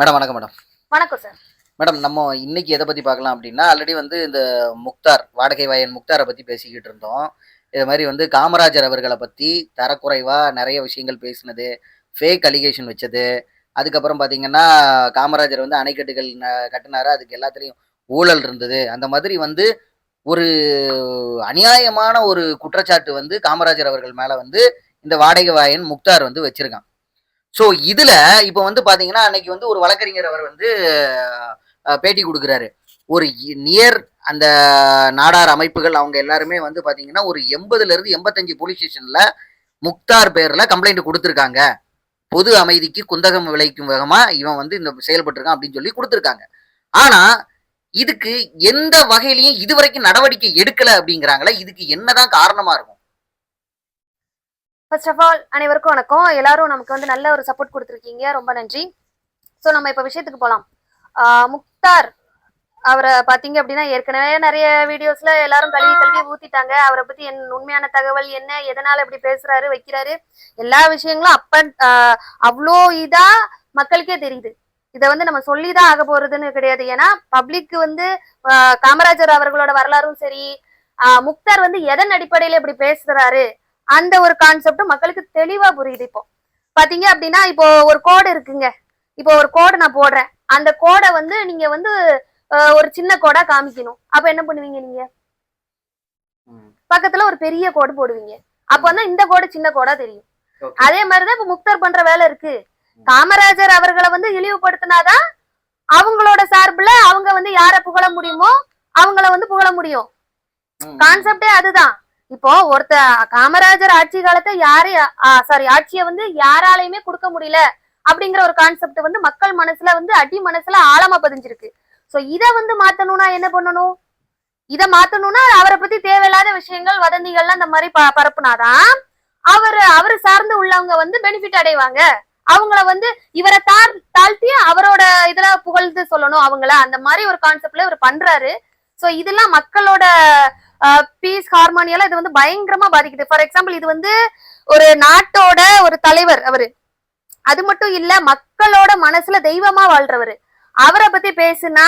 Madam வணக்கம் madam. வணக்கம் sir. Madam நம்ம இன்னைக்கு எதை பத்தி பார்க்கலாம் அப்படின்னா ஆல்ரெடி வந்து இந்த முக்தார் வாடகை வாயன் முக்தாரை பத்தி பேசிக்கிட்டு இருந்தோம். இது மாதிரி வந்து காமராஜர் அவர்களை பத்தி தரக்குறைவா நிறைய விஷயங்கள் பேசினது ஃபேக் அலிகேஷன் வச்சது. அதுக்கப்புறம் பாத்தீங்கன்னா காமராஜர் வந்து அணைக்கட்டுகள் கட்டினாரு. அதுக்கு எல்லாத்துலேயும் ஊழல் இருந்தது. அந்த மாதிரி வந்து ஒரு அநியாயமான ஒரு குற்றச்சாட்டு வந்து காமராஜர் அவர்கள் மேல வந்து இந்த வாடகை வாயன் முக்தார் வந்து வச்சிருக்கான். ஸோ இதுல இப்போ வந்து பாத்தீங்கன்னா அன்னைக்கு வந்து ஒரு வழக்கறிஞர் அவர் வந்து பேட்டி கொடுக்குறாரு. ஒரு நியர் அந்த நாடார் அமைப்புகள் அவங்க எல்லாருமே வந்து பாத்தீங்கன்னா ஒரு எண்பதுல இருந்து எண்பத்தஞ்சு போலீஸ் ஸ்டேஷன்ல முக்தார் பேர்ல கம்ப்ளைண்ட் கொடுத்துருக்காங்க. பொது அமைதிக்கு குந்தகம் விளைக்கும் விதமா இவன் வந்து இந்த செயல்பட்டிருக்கான் அப்படின்னு சொல்லி கொடுத்துருக்காங்க. ஆனா இதுக்கு எந்த வகையிலையும் இதுவரைக்கும் நடவடிக்கை எடுக்கல அப்படிங்கிறாங்களே இதுக்கு என்னதான் காரணமா இருக்கும்? ஃபர்ஸ்ட் ஆஃப் ஆல் அனைவருக்கும் வணக்கம். எல்லாரும் நமக்கு வந்து நல்ல ஒரு சப்போர்ட் கொடுத்துருக்கீங்க. ரொம்ப நன்றி. ஸோ நம்ம இப்போ விஷயத்துக்கு போகலாம் முக்தார் அவரை பார்த்தீங்க அப்படின்னா ஏற்கனவே நிறைய வீடியோஸ்ல எல்லாரும் கல்வி கல்வி ஊத்திட்டாங்க. அவரை பத்தி என் உண்மையான தகவல் என்ன? எதனால இப்படி பேசுறாரு வைக்கிறாரு? எல்லா விஷயங்களும் அப்ப அவ்வளோ இதா மக்களுக்கே தெரியுது. இதை வந்து நம்ம சொல்லிதான் ஆக போறதுன்னு கிடையாது. ஏன்னா பப்ளிக் வந்து காமராஜர் அவர்களோட வரலாறும் சரி முக்தார் வந்து எதன் அடிப்படையில இப்படி பேசுறாரு? அந்த ஒரு கான்செப்ட் மக்களுக்கு தெளிவா புரியுது இப்போ. பாத்தீங்க அப்படின்னா இப்போ ஒரு கோடு இருக்குங்க. இப்போ ஒரு கோடை நான் போடுறேன். அந்த கோடை வந்து நீங்க வந்து ஒரு சின்ன கோடா காமிக்கணும். அப்ப என்ன பண்ணுவீங்க நீங்க? பக்கத்துல ஒரு பெரிய கோடு போடுவீங்க. அப்ப வந்து இந்த கோடு சின்ன கோடா தெரியும். அதே மாதிரிதான் இப்ப முக்தார் பண்ற வேலை இருக்கு. காமராஜர் அவர்களை வந்து இழிவுபடுத்தினாதான் அவங்களோட சார்புல அவங்க வந்து யார புகழ முடியுமோ அவங்கள வந்து புகழ முடியும். கான்செப்டே அதுதான். இப்போ ஒருத்த காமராஜர் ஆட்சி காலத்தை யாரு சாரி ஆட்சியை வந்து யாராலையுமே கொடுக்க முடியல அப்படிங்கிற ஒரு கான்செப்ட் வந்து மக்கள் மனசுல வந்து அடி மனசுல ஆழமா பதிஞ்சிருக்கு. சோ இத வந்து மாத்தணும்னா என்ன பண்ணணும்? இத மாத்தணும்னா அவரை பத்தி தேவையில்லாத விஷயங்கள் வதந்திகள்லாம் இந்த மாதிரி ப- பரப்புனாதான் அவர் அவரு சார்ந்து உள்ளவங்க வந்து பெனிஃபிட் அடைவாங்க. அவங்கள வந்து இவரை தாழ் தாழ்த்தி அவரோட இதுல புகழ்ந்து சொல்லணும் அவங்கள. அந்த மாதிரி ஒரு கான்செப்ட்ல இவர் பண்றாரு. சோ இதெல்லாம் மக்களோட பீஸ் ஹார்மோனியெல்லாம் இது வந்து பயங்கரமா பாதிக்குது. ஃபார் எக்ஸாம்பிள் இது வந்து ஒரு நாட்டோட ஒரு தலைவர் அவரு. அது மட்டும் இல்ல மக்களோட மனசுல தெய்வமா வாழ்றவரு. அவரை பத்தி பேசுனா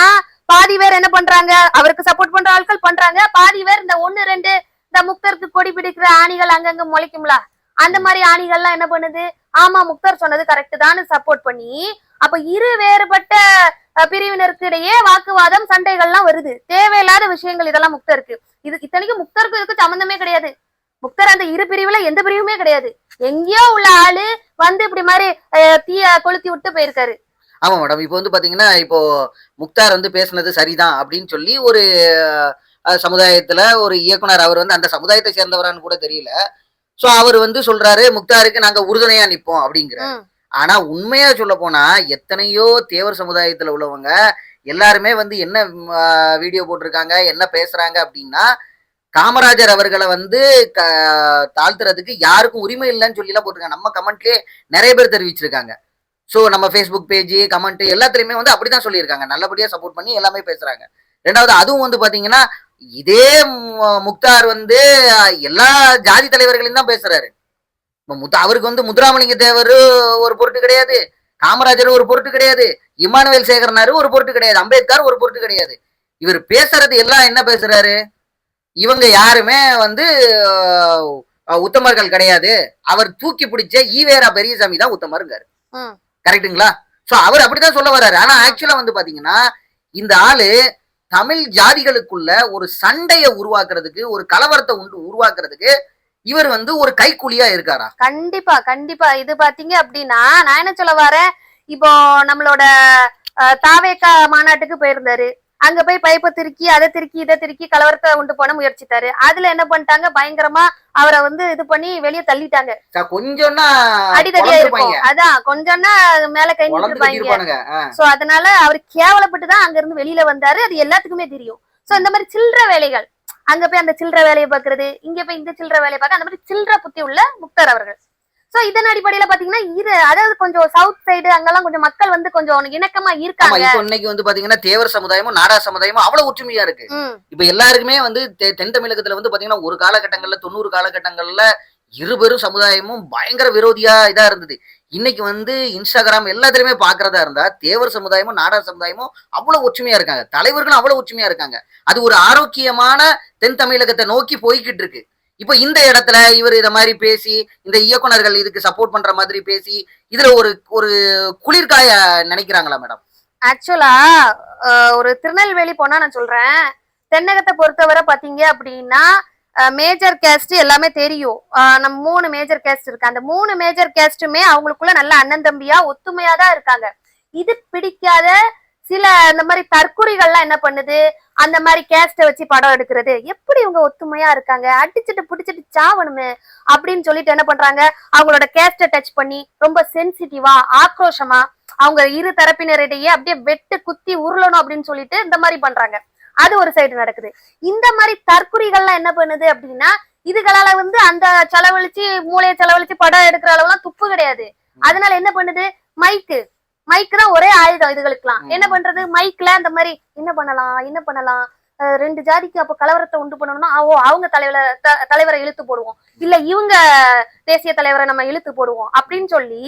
பாதி பேர் என்ன பண்றாங்க? அவருக்கு சப்போர்ட் பண்ற ஆட்கள் பண்றாங்க. பாதி பேர் இந்த ஒண்ணு ரெண்டு இந்த முக்தருக்கு கொடி பிடிக்கிற ஆணிகள் அங்கங்க முளைக்கும்ல. அந்த மாதிரி ஆணிகள்லாம் என்ன பண்ணுது? ஆமா முக்தர் சொன்னது கரெக்ட் தான். சப்போர்ட் பண்ணி அப்ப இரு வேறுபட்ட பிரிவினருக்கு இடையே வாக்குவாதம் சண்டைகள்லாம் வருது. தேவையில்லாத விஷயங்கள் இதெல்லாம் முக்தருக்கு. இது இத்தனைக்கும் முக்தருக்கு இதுக்கு சம்மந்தமே கிடையாது. முக்தர் அந்த இரு பிரிவுல எந்த பிரிவுமே கிடையாது. எங்கேயோ உள்ள ஆளு வந்து இப்படி மாதிரி தீய கொளுத்தி விட்டு போயிருக்காரு. ஆமா மேடம் இப்போ வந்து பாத்தீங்கன்னா இப்போ முக்தார் வந்து பேசுனது சரிதான் அப்படின்னு சொல்லி ஒரு சமுதாயத்துல ஒரு இயக்குனர் அவர் வந்து அந்த சமுதாயத்தை சேர்ந்தவரான்னு கூட தெரியல. சோ அவர் வந்து சொல்றாரு முக்தாருக்கு நாங்க உறுதுணையா நிப்போம் அப்படிங்கிற. ஆனா உண்மையா சொல்ல போனா எத்தனையோ தேவர் சமுதாயத்துல உள்ளவங்க எல்லாருமே வந்து என்ன வீடியோ போட்டிருக்காங்க என்ன பேசுறாங்க அப்படின்னா காமராஜர் அவர்களை வந்து க- தாழ்த்துறதுக்கு யாருக்கும் உரிமை இல்லைன்னு சொல்லிலாம் போட்டிருக்காங்க. நம்ம கமெண்ட்லயே நிறைய பேர் தெரிவிச்சிருக்காங்க. ஸோ நம்ம ஃபேஸ்புக் பேஜ் கமெண்ட் எல்லாத்துலேயுமே வந்து அப்படிதான் சொல்லியிருக்காங்க. நல்லபடியா சப்போர்ட் பண்ணி எல்லாமே பேசுறாங்க. ரெண்டாவது அதுவும் வந்து பாத்தீங்கன்னா இதே முக்தார் வந்து எல்லா ஜாதி தலைவர்களையும் தான் பேசுறாரு. இப்ப முத்த அவருக்கு வந்து முத்துராமலிங்க தேவர் ஒரு பொருட்டு கிடையாது. காமராஜர் ஒரு பொருட்டு கிடையாது. இமானுவேல் சேகரனாரு ஒரு பொருட்டு கிடையாது. அம்பேத்கர் ஒரு பொருட்டு கிடையாது. இவர் பேசுறது எல்லாம் என்ன பேசுறாரு? இவங்க யாருமே வந்து உத்தமர்கள் கிடையாது. அவர் தூக்கி பிடிச்ச ஈவேரா பெரியசாமி தான் உத்தமருங்காரு ம். கரெக்ட்டுங்களா? சோ அவர் அப்படிதான் சொல்ல வர்றாரு. ஆனா ஆக்சுவலா வந்து பாத்தீங்கன்னா இந்த ஆளு தமிழ் ஜாதிகளுக்குள்ள ஒரு சண்டையை உருவாக்குறதுக்கு ஒரு கலவரத்தை உண்டு உருவாக்குறதுக்கு இவர் வந்து ஒரு கைக்கூலியா இருக்காரா? கண்டிப்பா கண்டிப்பா. இது பாத்தீங்க அப்படின்னா நான் என்ன சொல்ல வரேன்? இப்போ நம்மளோட தாவேக்கா மாநாட்டுக்கு போயிருந்தாரு. அங்க போய் பைப்பை திருக்கி அதை திருக்கி இதை திருக்கி கலவரத்தை உண்டு பண்ண முயற்சித்தாரு. அதுல என்ன பண்ணிட்டாங்க? பயங்கரமா அவரை வந்து இது பண்ணி வெளியே தள்ளிட்டாங்க. கொஞ்சம்னா அடிதடியா இருக்கும். பொழந்திருப்பாங்க. அதான் கொஞ்சம்னா மேல கை. ஆ. சோ அதனால அவர் கேவலப்பட்டு தான் அங்க இருந்து வெளியில வந்தாரு. அது எல்லாத்துக்குமே தெரியும். சோ இந்த மாதிரி சில்லற வேலைகள் அங்க போய் அந்த சில்லற வேலையை பாக்குறது இங்க போய் இந்த சில்லற வேலையை பார்க்க அந்த மாதிரி சில்லற புத்தி உள்ள முக்தர் அவர்கள். சோ இதன் அடிப்படையில பாத்தீங்கன்னா இது அதாவது கொஞ்சம் சவுத் சைடு அங்கெல்லாம் கொஞ்சம் மக்கள் வந்து கொஞ்சம் இணக்கமா இருக்காங்க. இப்போ இன்னைக்கு வந்து பாத்தீங்கன்னா தேவர் சமுதாயமும் நாடா சமுதாயமும் அவ்வளவு ஒற்றுமையா இருக்கு. இப்ப எல்லாருக்குமே வந்து தென் தமிழகத்துல வந்து பாத்தீங்கன்னா ஒரு காலகட்டங்கள்ல தொண்ணூறு காலகட்டங்கள்ல இருபெரும் சமுதாயமும் பயங்கர விரோதியா இதா இருந்தது. இன்னைக்கு வந்து இன்ஸ்டாகிராம் எல்லாத்துலையுமே பாக்குறதா இருந்தா தேவர் சமுதாயமும் நாடார் சமுதாயமும் அவ்வளவு ஒற்றுமையா இருக்காங்க. தலைவர்களும் அவ்வளவு ஒற்றுமையா இருக்காங்க. அது ஒரு ஆரோக்கியமான தென் தமிழகத்தை நோக்கி போய்கிட்டு இருக்கு. இப்போ இந்த இடத்துல இவர் இத மாதிரி பேசி இந்த இயக்குனர்கள் இதுக்கு சப்போர்ட் பண்ற மாதிரி பேசி இதுல ஒரு ஒரு குளிர்காய நினைக்கிறாங்களா மேடம் ஆக்சுவலா ஒரு திருநெல்வேலி போனா நான் சொல்றேன். தென்னகத்தை பொறுத்தவரை பாத்தீங்க அப்படின்னா மேஜர் கேஸ்ட் எல்லாமே தெரியும். நம்ம மூணு மேஜர் கேஸ்ட் இருக்கு. அந்த மூணு மேஜர் கேஸ்ட்டுமே அவங்களுக்குள்ள நல்ல அண்ணன் தம்பியா ஒத்துமையா தான் இருக்காங்க. இது பிடிக்காத சில இந்த மாதிரி தற்குறிகள்லாம் என்ன பண்ணுது? அந்த மாதிரி கேஸ்ட வச்சு படம் எடுக்கிறது. எப்படி இவங்க ஒத்துமையா இருக்காங்க? அடிச்சுட்டு பிடிச்சிட்டு சாவணுமே அப்படின்னு சொல்லிட்டு என்ன பண்றாங்க? அவங்களோட கேஸ்ட டச் பண்ணி ரொம்ப சென்சிட்டிவா ஆக்ரோஷமா அவங்க இரு தரப்பினரிடையே அப்படியே வெட்டு குத்தி உருளணும் அப்படின்னு சொல்லிட்டு இந்த மாதிரி பண்றாங்க. அது ஒரு சைடு நடக்குது. இந்த மாதிரி தற்குறிகள்லாம் என்ன பண்ணுது அப்படின்னா இதுகளால வந்து அந்த செலவழிச்சு மூளையை செலவழிச்சு படம் எடுக்கிற அளவுலாம் துப்பு கிடையாது. அதனால என்ன பண்ணுது? மைக்கு மைக்கு தான் ஒரே ஆயுதம் இதுகளுக்குலாம். என்ன பண்றது? மைக்ல அந்த மாதிரி என்ன பண்ணலாம்? என்ன பண்ணலாம்? ரெண்டு ஜாதிக்கு அப்ப கலவரத்தை உண்டு பண்ணணும்னா ஓ அவங்க தலைவரை தலைவரை இழுத்து போடுவோம். இல்ல இவங்க தேசிய தலைவரை நம்ம இழுத்து போடுவோம். அப்படின்னு சொல்லி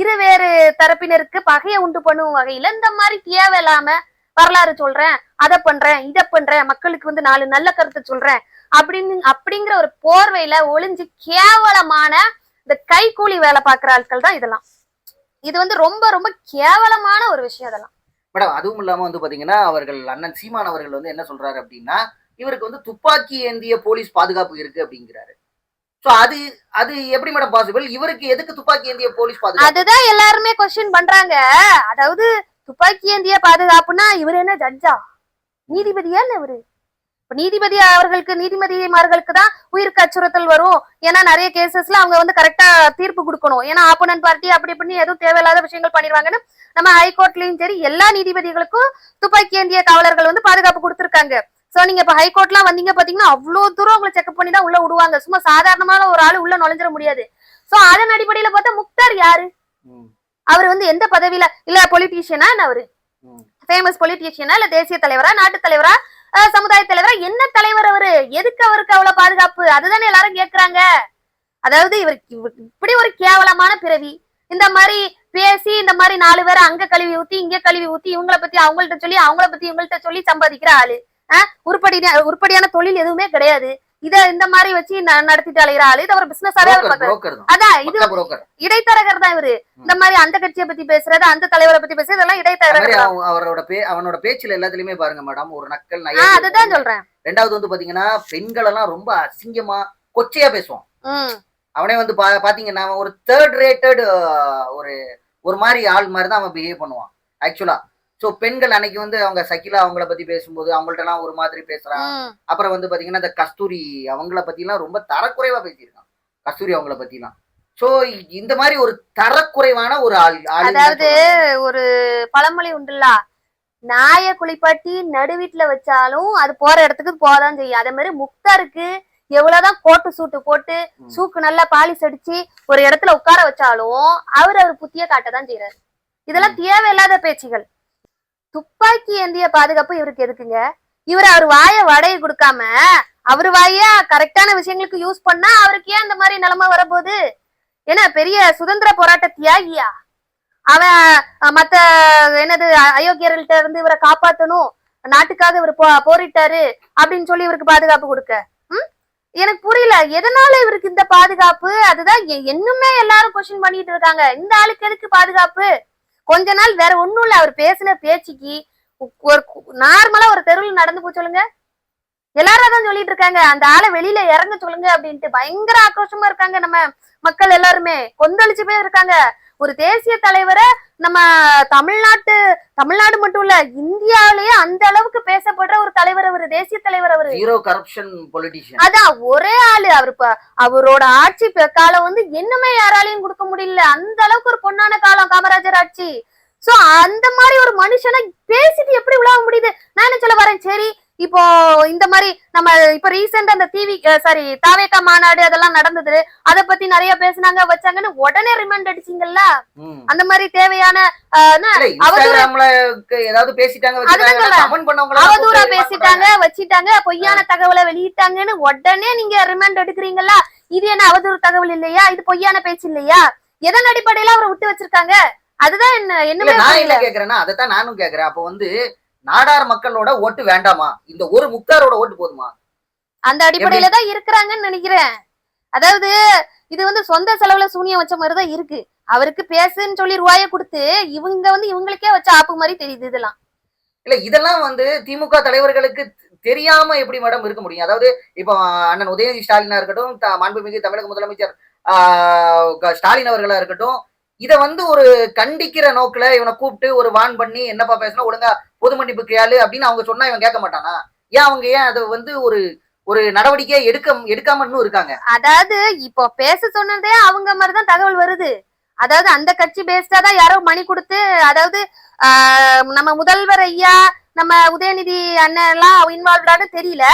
இருவேறு தரப்பினருக்கு பகையை உண்டு பண்ணும் வகையில இந்த மாதிரி தேவையில்லாம வரலாறு சொல்றேன் அதை பண்றேன் இதை பண்றேன் மக்களுக்கு வந்து நாலு நல்ல கருத்தை சொல்றேன். அப்படின்னு அப்படிங்கிற ஒரு போர்வையில ஒளிஞ்சு கேவலமான இந்த கைக்கூலி வேலை பார்க்குற ஆட்கள் தான் இதெல்லாம். இது வந்து ரொம்ப ரொம்ப கேவலமான ஒரு விஷயம் அதெல்லாம் மேடம் அதுவும் இல்லாம வந்து பாத்தீங்கன்னா அவர்கள் அண்ணன் சீமான் அவர்கள் வந்து என்ன சொல்றாரு அப்படின்னா இவருக்கு வந்து துப்பாக்கி ஏந்திய போலீஸ் பாதுகாப்பு இருக்கு அப்படிங்கிறாரு. சோ அது அது எப்படி மேடம் பாசிபிள் இவருக்கு எதுக்கு துப்பாக்கி ஏந்திய போலீஸ் பாதுகாப்பு? அதுதான் எல்லாருமே கொஸ்டின் பண்றாங்க. அதாவது துப்பாக்கி ஏந்திய பாதுகாப்புனா இவர் என்ன ஜட்ஜா? நீதிபதியா இல்ல இவரு? நீதிபதி அவர்களுக்கு நீதிபதிமார்களுக்கு தான் உயிருக்கு அச்சுறுத்தல் வரும். ஏன்னா நிறைய கேசஸ்ல அவங்க வந்து கரெக்டா தீர்ப்பு கொடுக்கணும். ஏன்னா ஆப்போனன்ட் பார்ட்டி அப்படி இப்படின்னு எதுவும் தேவையில்லாத விஷயங்கள் பண்ணிடுவாங்கன்னு நம்ம ஹைகோர்ட்லயும் சரி எல்லா நீதிபதிகளுக்கும் துப்பாக்கி ஏந்திய காவலர்கள் வந்து பாதுகாப்பு கொடுத்துருக்காங்க. சோ நீங்க இப்ப ஹைகோர்ட்லாம் வந்தீங்க பாத்தீங்கன்னா அவ்வளவு தூரம் உங்களை செக்அப் பண்ணி தான் உள்ள விடுவாங்க. சும்மா சாதாரணமான ஒரு ஆள் உள்ள நுழைஞ்சிட முடியாது. சோ அதன் அடிப்படையில பார்த்தா முக்தார் யாரு? அவர் வந்து எந்த பதவியில இல்ல பொலிட்டீஷியனா அவரு. ஃபேமஸ் பொலிட்டீஷியனா இல்ல தேசிய தலைவரா நாட்டு தலைவரா சமுதாய தலைவரா என்ன தலைவர் அவரு? எதுக்கு அவருக்கு அவ்வளவு பாதுகாப்பு? அதுதானே எல்லாரும் கேக்குறாங்க. அதாவது இவருக்கு இவ- இப்படி ஒரு கேவலமான பிறவி. இந்த மாதிரி பேசி இந்த மாதிரி நாலு பேரை அங்க கழுவி ஊத்தி இங்க கழுவி ஊத்தி இவங்கள பத்தி அவங்கள்ட்ட சொல்லி அவங்கள பத்தி இவங்கள்ட்ட சொல்லி சம்பாதிக்கிற ஆளு. அஹ், உருப்படியான உருப்படியான தொழில் எதுவுமே கிடையாது. இத இந்த மாதிரி வச்சு நடத்திட்டு அலைகிற ஆளு. இது அவர் பிசினஸாவே அதான் இது. இடைத்தரகர் தான் இவரு. இந்த மாதிரி அந்த கட்சியை பத்தி பேசுறது அந்த தலைவரை பத்தி பேசுறது இதெல்லாம் மாதிரி இடைத்தரகர் அவரோட அவனோட பேச்சுல எல்லாத்துலயுமே பாருங்க மேடம் ஒரு நக்கல் அதுதான் சொல்றேன். ரெண்டாவது வந்து பாத்தீங்கன்னா பெண்கள் எல்லாம் ரொம்ப அசிங்கமா கொச்சையா பேசுவான். அவனே வந்து பா பாத்தீங்கன்னா ஒரு தேர்ட் ரேட்டட் ஒரு ஒரு மாதிரி ஆள் மாதிரி தான் அவன் பிஹேவ் பண்ணுவான். ஆக்சுவலா சோ பெண்கள் அன்னைக்கு வந்து அவங்க சகிலா அவங்கள பத்தி பேசும்போது அவங்கள்ட்ட எல்லாம் ஒரு மாதிரி பேசுறான் உம் அப்புறம் வந்து பாத்தீங்கன்னா இந்த கஸ்தூரி அவங்கள பத்தி எல்லாம் ரொம்ப தரக்குறைவா பேசியிருக்கான். கஸ்தூரி அவங்கள பத்தி எல்லாம் சோ இந்த மாதிரி ஒரு தரக்குறைவான ஒரு ஆள் அதாவது ஒரு பழமொழி உண்டுல்ல. நாய குளிப்பாட்டி நடு வீட்டுல வச்சாலும் அது போற இடத்துக்கு போதான் செய்யும். அதே மாதிரி முக்தாருக்கு எவ்வளவுதான் கோட்டு சூட்டு போட்டு. சூக்கு நல்லா பாலிஸ் அடிச்சு ஒரு இடத்துல உட்கார வச்சாலும் அவர் அவர் புத்திய காட்டதான் செய்யறாரு இதெல்லாம் தேவையில்லாத பேச்சுகள். துப்பாக்கி ஏந்திய பாதுகாப்பு இவருக்கு எதுக்குங்க? இவர் அவர் வாய வடையை கொடுக்காம அவர் வாயா கரெக்டான விஷயங்களுக்கு யூஸ் பண்ணா அவருக்கு ஏன் இந்த மாதிரி நிலைமை வரப்போகுது? ஏன்னா பெரிய சுதந்திர போராட்ட தியாகியா? அவன் மத்த என்னது அயோக்கியர்கள்ட்ட இருந்து இவரை காப்பாத்தணும். நாட்டுக்காக இவர் போ போரிட்டாரு அப்படின்னு சொல்லி இவருக்கு பாதுகாப்பு கொடுக்க. ம்? எனக்கு புரியல. எதனால இவருக்கு இந்த பாதுகாப்பு? அதுதான் என்னுமே இன்னுமே எல்லாரும் கொஸ்டின் பண்ணிட்டு இருக்காங்க. இந்த ஆளுக்கு எதுக்கு பாதுகாப்பு? கொஞ்ச நாள் வேற ஒண்ணும் இல்ல அவர் பேசின பேச்சுக்கு ஒரு நார்மலா ஒரு தெருவில் நடந்து போய் சொல்லுங்க. எல்லாரும் அதான் சொல்லிட்டு இருக்காங்க. அந்த ஆளை வெளியில இறங்க சொல்லுங்க அப்படின்ட்டு பயங்கர ஆக்ரோஷமா இருக்காங்க நம்ம மக்கள் எல்லாருமே. கொந்தளிச்சு போய் இருக்காங்க ஒரு தேசிய தலைவரை நம்ம தமிழ்நாட்டு தமிழ்நாடு மட்டும் இல்ல இந்தியாவிலேயே அந்த அளவுக்கு பேசப்படுற ஒரு தலைவர் அவரு தேசிய தலைவர் அவரு. ஜீரோ கரப்ஷன் பொலிட்டிஷியன் அதான் ஒரே ஆளு அவர் அவரோட ஆட்சி காலம் வந்து இன்னுமே யாராலையும் கொடுக்க முடியல. அந்த அளவுக்கு ஒரு பொன்னான காலம் காமராஜர் ஆட்சி. சோ அந்த மாதிரி ஒரு மனுஷனை பேசிட்டு எப்படி உலக முடியுது? நான் என்ன சொல்ல வரேன்? சரி இப்போ இந்த மாதிரி நம்ம இப்ப ரீசெண்டா அந்த டிவி சாரி தாவேக்கா மாநாடு அதெல்லாம் நடந்தது. அத பத்தி நிறைய பேசுனாங்க வச்சாங்கன்னு உடனே ரிமைண்ட் அடிச்சீங்கல்ல? அந்த மாதிரி தேவையான என்ன, அவதூறு பேசிட்டாங்க வச்சிட்டாங்க பொய்யான தகவலை வெளியிட்டாங்கன்னு உடனே நீங்க ரிமாண்ட் எடுக்கிறீங்களா இது என்ன அவதூறு தகவல் இல்லையா? இது பொய்யான பேச்சு இல்லையா? எதன் அடிப்படையில அவரை விட்டு வச்சிருக்காங்க? அதுதான் என்ன என்னமே நான் என்ன கேக்குறேன்னா அதைத்தான் நானும் கேக்குறேன். அப்ப வந்து நாடார் மக்களோட ஓட்டு வேண்டாமா? இந்த ஒரு முக்தாரோட ஓட்டு போதுமா? அந்த அடிப்படையில தான் இருக்கிறாங்கன்னு நினைக்கிறேன். அதாவது இது வந்து சொந்த செலவுல சூனியம் வச்ச மாதிரி தான் இருக்கு. அவருக்கு பேசுன்னு சொல்லி ரூபாய கொடுத்து இவங்க வந்து இவங்களுக்கே வச்ச ஆப்பு மாதிரி தெரியுது இதெல்லாம். இல்ல இதெல்லாம் வந்து திமுக தலைவர்களுக்கு தெரியாம எப்படி மேடம் இருக்க முடியும்? அதாவது இப்போ அண்ணன் உதயநிதி ஸ்டாலினா இருக்கட்டும் மாண்புமிகு தமிழக முதலமைச்சர் ஸ்டாலின் அவர்களா இருக்கட்டும் இதை வந்து ஒரு கண்டிக்கிற நோக்கில் இவனை கூப்பிட்டு ஒரு வான் பண்ணி என்னப்பா பேசினா ஒழுங்கா பொது மன்னிப்பு கேளு அப்படின்னு அவங்க சொன்னா இவன் கேட்க மாட்டானா? ஏன் அவங்க ஏன் அதை வந்து ஒரு ஒரு நடவடிக்கையை எடுக்க எடுக்காம இன்னும் இருக்காங்க? அதாவது இப்போ பேச சொன்னதே அவங்க மாதிரிதான் தகவல் வருது. அதாவது அந்த கட்சி பேஸ்டா தான் யாரோ மணி கொடுத்து அதாவது ஆஹ், நம்ம முதல்வர் ஐயா நம்ம உதயநிதி அண்ணன் எல்லாம் இன்வால்வ்டான்னு தெரியல.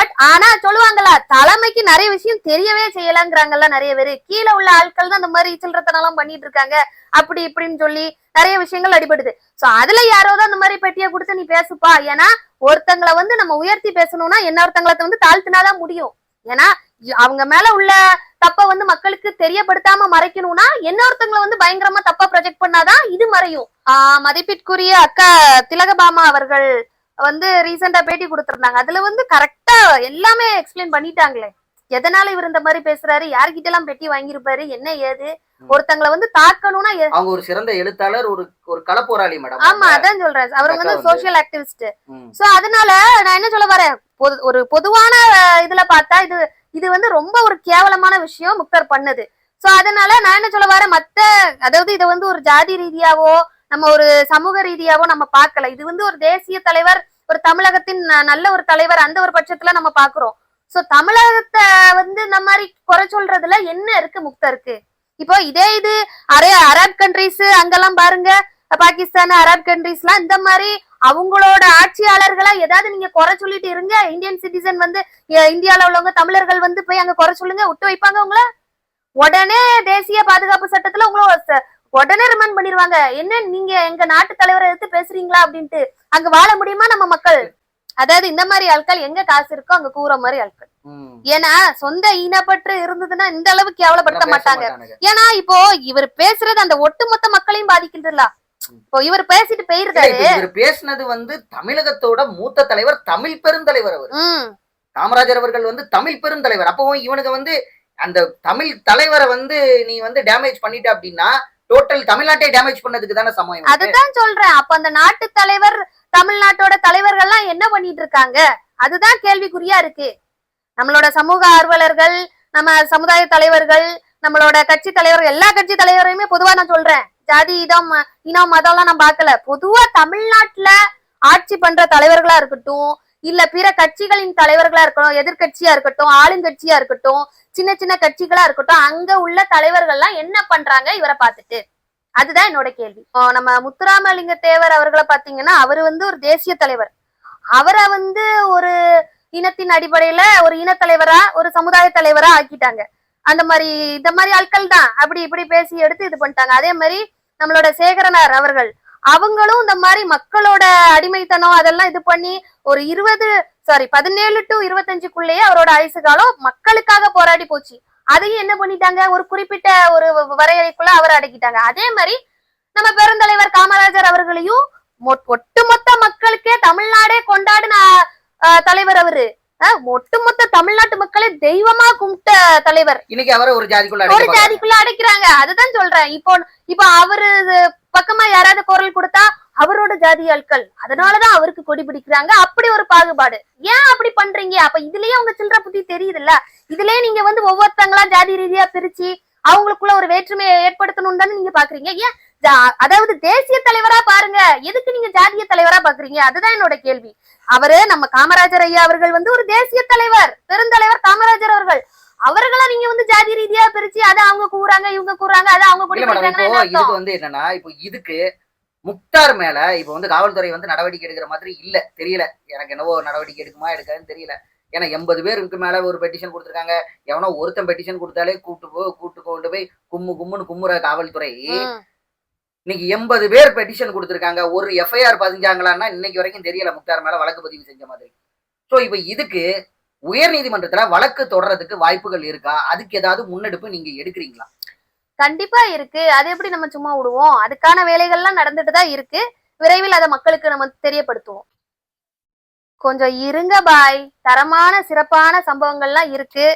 பட் ஆனா சொல்லுவாங்களா தலைமைக்கு நிறைய விஷயம் தெரியவே செய்யலங்கிறாங்கல்ல நிறைய பேரு. கீழே உள்ள ஆட்கள் தான் இந்த மாதிரி சில்லறத்தனெல்லாம் பண்ணிட்டு இருக்காங்க. அப்படி இப்படின்னு சொல்லி நிறைய விஷயங்கள் அடிபடுது. சோ அதுல யாரோ தான் இந்த மாதிரி பெட்டியை கொடுத்து நீ பேசுப்பா. ஏன்னா ஒருத்தங்களை வந்து நம்ம உயர்த்தி பேசணும்னா இன்னொருத்தங்களை வந்து தாழ்த்தினாதான் முடியும். ஏன்னா அவங்க மேல உள்ள தப்ப வந்து மக்களுக்கு தெரியப்படுத்தாம மறைக்கணும்னா இன்னொருத்தங்களை வந்து பயங்கரமா தப்பா ப்ரொஜெக்ட் பண்ணாதான் இது மறையும். ஆஹ் மதிப்பிற்குரிய அக்கா திலகபாமா அவர்கள் வந்து ரீசெண்டா பேட்டி கொடுத்திருந்தாங்க. அதுல வந்து கரெக்டா எல்லாமே எக்ஸ்பிளைன் பண்ணிட்டாங்களே. எதனால இவர் இந்த மாதிரி பேசுறாரு? யார்கிட்ட எல்லாம் பெட்டி வாங்கியிருப்பாரு? என்ன ஏது? ஒருத்தங்களை வந்து தாக்கணும்னா அவங்க ஒரு சிறந்த எழுத்தாளர் ஒரு ஒரு களப்போராளி மேடம் ஆமா அதான் சொல்றேன். அவர் வந்து சோசியல் ஆக்டிவிஸ்ட். சோ அதனால நான் என்ன சொல்ல வரேன்? ஒரு பொதுவான இதுல பார்த்தா இது இது வந்து ரொம்ப ஒரு கேவலமான விஷயம் முக்தர் பண்ணது. சோ அதனால நான் என்ன சொல்ல வரேன்? மத்த அதாவது இதை வந்து ஒரு ஜாதி ரீதியாவோ நம்ம ஒரு சமூக ரீதியாவோ நம்ம பார்க்கல. இது வந்து ஒரு தேசிய தலைவர் ஒரு தமிழகத்தின் நல்ல ஒரு தலைவர் அந்த ஒரு பட்சத்துல நம்ம பாக்குறோம். சோ தமிழகத்தை வந்து இந்த மாதிரி குறை சொல்றதுல என்ன இருக்கு முக்தருக்கு? இப்போ இதே இது அரே அரப் கண்ட்ரிஸ் அங்கெல்லாம் பாருங்க. பாகிஸ்தான் அரப் கண்ட்ரிஸ்லாம் இந்த மாதிரி அவங்களோட ஆட்சியாளர்களா ஏதாவது நீங்க குறை சொல்லிட்டு இருங்க. இந்தியன் சிட்டிசன் வந்து இந்தியால உள்ளவங்க தமிழர்கள் வந்து போய் அங்க குறை சொல்லுங்க விட்டு வைப்பாங்க உங்களை? உடனே தேசிய பாதுகாப்பு சட்டத்துல உங்களை உடனே ரிமைண்ட் பண்ணிருவாங்க. என்ன நீங்க எங்க நாட்டு தலைவரை எடுத்து பேசுறீங்களா அப்படின்ட்டு. அங்க வாழ முடியுமா நம்ம மக்கள்? அதாவது இந்த மாதிரி ஆட்கள் எங்க காசு இருக்கோ அங்க கூற மாதிரி ஆட்கள். ஏன்னா சொந்த இனப்பற்று இருந்ததுன்னா இந்த அளவுக்கு கேவலப்படுத்த மாட்டாங்க. ஏன்னா இப்போ இவர் பேசுறது அந்த ஒட்டுமொத்த மக்களையும் பாதிக்குதுல்ல. இப்போ இவர் பேசிட்டு போயிருக்காரு. இவர் பேசினது வந்து தமிழகத்தோட மூத்த தலைவர் தமிழ் பெருந்தலைவர் அவர். காமராஜர் அவர்கள் வந்து தமிழ் பெருந்தலைவர். அப்போ இவனுக்கு வந்து அந்த தமிழ் தலைவரை வந்து நீ வந்து டேமேஜ் பண்ணிட்ட அப்படின்னா டோட்டல் தமிழ்நாட்டை டேமேஜ் பண்ணதுக்கு தானே சமயம் அதுதான் சொல்றேன். அப்ப அந்த நாட்டு தலைவர் தமிழ்நாட்டோட தலைவர்கள்லாம் என்ன பண்ணிட்டு இருக்காங்க அதுதான் கேள்விக்குறியா இருக்கு. நம்மளோட சமூக ஆர்வலர்கள் நம்ம சமுதாய தலைவர்கள் நம்மளோட கட்சி தலைவர்கள் எல்லா கட்சி தலைவரையுமே பொதுவா நான் சொல்றேன். ஜாதி இதம் இனம் மதம்லாம் நான் பார்க்கல. பொதுவா தமிழ்நாட்டுல ஆட்சி பண்ற தலைவர்களா இருக்கட்டும் இல்ல பிற கட்சிகளின் தலைவர்களா இருக்கட்டும் எதிர்க்கட்சியா இருக்கட்டும் ஆளுங்கட்சியா இருக்கட்டும் சின்ன சின்ன கட்சிகளா இருக்கட்டும் அங்க உள்ள தலைவர்கள்லாம் என்ன பண்றாங்க இவரை பார்த்துட்டு? அதுதான் என்னோட கேள்வி. இப்போ நம்ம முத்துராமலிங்க தேவர் அவர்களை பாத்தீங்கன்னா அவர் வந்து ஒரு தேசிய தலைவர். அவரை வந்து ஒரு இனத்தின் அடிப்படையில ஒரு இனத்தலைவரா ஒரு சமுதாய தலைவரா ஆக்கிட்டாங்க. அந்த மாதிரி இந்த மாதிரி ஆட்கள் தான். அப்படி இப்படி பேசி எடுத்து இது பண்ணிட்டாங்க. அதே மாதிரி நம்மளோட சேகரனார் அவர்கள் அவங்களும் இந்த மாதிரி மக்களோட அடிமைத்தனம் அதெல்லாம் இது பண்ணி ஒரு இருபது சாரி பதினேழு டு இருபத்தஞ்சுக்குள்ளேயே அவரோட ஆயுசு காலம் மக்களுக்காக போராடி போச்சு. அதையும் என்ன பண்ணிட்டாங்க? ஒரு குறிப்பிட்ட ஒரு வரையறைக்குள்ள அவரை அடக்கிட்டாங்க. அதே மாதிரி நம்ம பெருந்தலைவர் காமராஜர் அவர்களையும் ஒட்டுமொத்த மக்களுக்கே தமிழ்நாடே கொண்டாடின தலைவர் அவரு. ஒட்டுமொத்த தமிழ்நாட்டு மக்களை தெய்வமா கும்பிட்ட தலைவர். இன்னைக்கு அவரை ஒரு ஜாதிக்குள்ள ஒரு. ஜாதிக்குள்ள அடைக்கிறாங்க. அதுதான் சொல்றேன். இப்போ இப்போ அவரு பக்கமா யாராவது குரல் கொடுத்தா அவரோட ஜாதி ஆட்கள் அதனாலதான் அவருக்கு கொடி பிடிக்கிறாங்க. அப்படி ஒரு பாகுபாடு. ஏன் அப்படி பண்றீங்க? அப்ப இதுலயே உங்க சில்லற புத்தி தெரியுதுல்ல? இதுலயே நீங்க வந்து ஒவ்வொருத்தங்களா ஜாதி ரீதியா பிரிச்சு அவங்களுக்குள்ள ஒரு வேற்றுமையை ஏற்படுத்தணும் தானே நீங்க பாக்குறீங்க? ஏன்? ஜா- அதாவது தேசிய தலைவரா பாருங்க. எதுக்கு நீங்க ஜாதிய தலைவரா பாக்குறீங்க? அதுதான் என்னோட கேள்வி. அவரு நம்ம காமராஜர் ஐயா அவர்கள் வந்து ஒரு தேசிய தலைவர். பெருந்தலைவர் காமராஜர் அவர்கள். அவர்களா நீங்க வந்து ஜாதி ரீதியா பிரிச்சு அதை அவங்க கூறாங்க இவங்க கூறாங்க அதை அவங்க இதுக்கு? வந்து என்னன்னா இப்போ இதுக்கு முக்தார் மேல இப்போ வந்து காவல்துறை வந்து நடவடிக்கை எடுக்கிற மாதிரி இல்ல தெரியல. எனக்கு என்னவோ நடவடிக்கை எடுக்குமா எடுக்காதுன்னு தெரியல. ஏன்னா எண்பது பேருக்கு மேல ஒரு பெட்டிஷன் கொடுத்துருக்காங்க. எவனோ ஒருத்தன் பெட்டிஷன் கொடுத்தாலே கூட்டு போ கூட்டு கொண்டு போய் கும்மு கும்முன்னு கும்முற காவல்துறை. இன்னைக்கு எண்பது பேர் பெட்டிஷன் கொடுத்துருக்காங்க. ஒரு எஃப்ஐஆர் பதிஞ்சாங்களான்னா இன்னைக்கு வரைக்கும் தெரியல முக்தார் மேல வழக்கு பதிவு செஞ்ச மாதிரி. ஸோ இப்போ இதுக்கு உயர் நீதிமன்றத்துல வழக்கு தொடர்றதுக்கு வாய்ப்புகள் இருக்கா? அதுக்கு ஏதாவது முன்னெடுப்பு நீங்க எடுக்கிறீங்களா? கண்டிப்பா இருக்கு. அது எப்படி நம்ம சும்மா விடுவோம்? அதுக்கான வேலைகள்லாம் நடந்துட்டு தான் இருக்கு. விரைவில் அதை மக்களுக்கு நம்ம தெரியப்படுத்துவோம். கொஞ்சம் இருங்க பாய். தரமான சிறப்பான சம்பவங்கள்லாம் இருக்கு.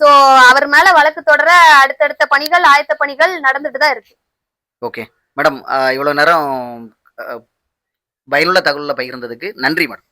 சோ அவர் மேல வழக்கு தொடர அடுத்தடுத்த பணிகள் ஆயத்த பணிகள் நடந்துட்டு தான் இருக்கு. ஓகே. மேடம் இவ்வளோ நேரம் பயனுள்ள தகவலை பகிர்ந்ததுக்கு நன்றி மேடம்.